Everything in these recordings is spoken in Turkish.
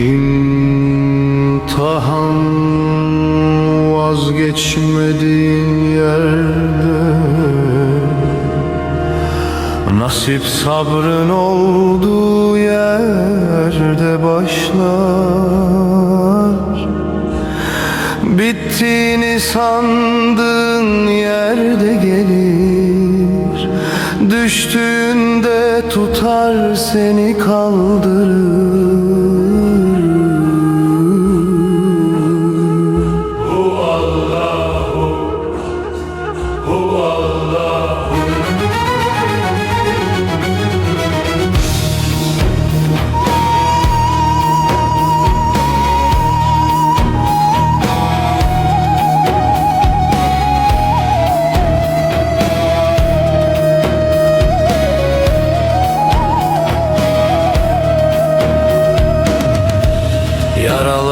İmtihan vazgeçmediğin yerde Nasip sabrın olduğu yerde başlar Bittiğini sandığın yerde gelir Düştüğünde tutar seni kaldırır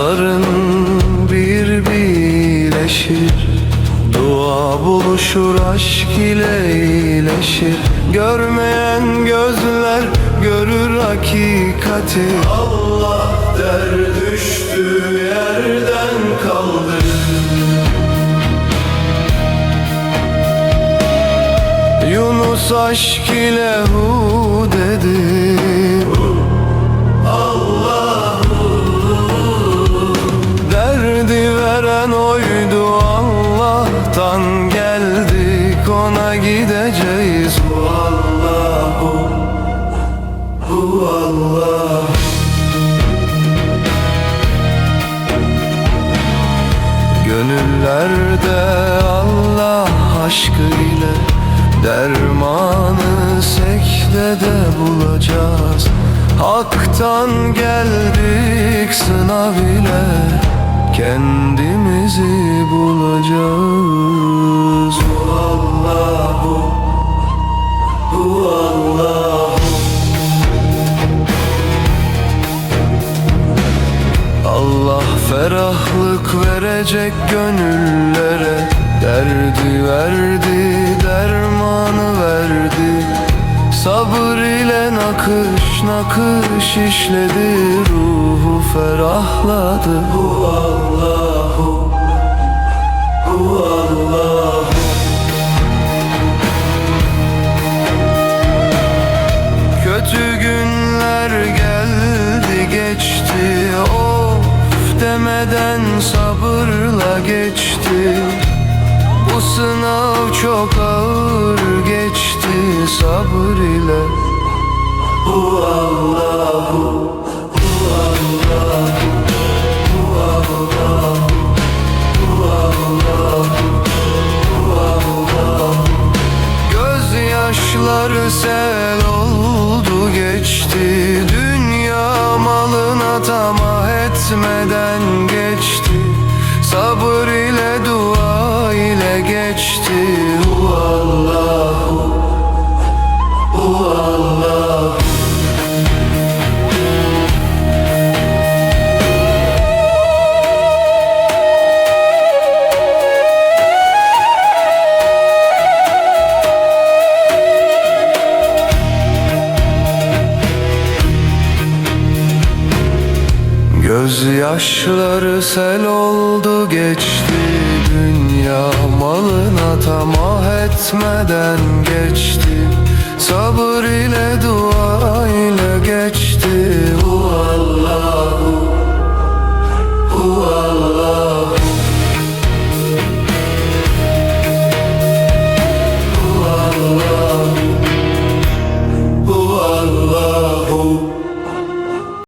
Yaraların bir birleşir Dua buluşur aşk ile iyileşir. Görmeyen gözler görür hakikati. Allah der düştüğü yerden kaldırır Yunus aşk ile hu dedi Veren oydu Allah'tan geldik ona gideceğiz. Hu Allahu Hu Allah. Gönüllerde Allah aşkı ile Dermanı sekdede bulacağız. Hak'tan geldik sınav ile Kendimizi bulacağız. Hu Allahu Hu Allahu. Allah ferahlık verecek gönüllere. Derdi verdi, dermanı verdi. Sabır ile nakış nakış işledi. Ruhu ferahladı. Hu Kötü günler geldi geçti. Of demeden sabırla geçti. Bu sınav çok ağır geçti. Sabır ile. Hu Allahu sel oldu geçti. Dünya malına tamah etmeden geçti. Sabır Gözyaşları sel oldu geçti Dünya. Malına tamah etmeden geçti. Sabır ile dua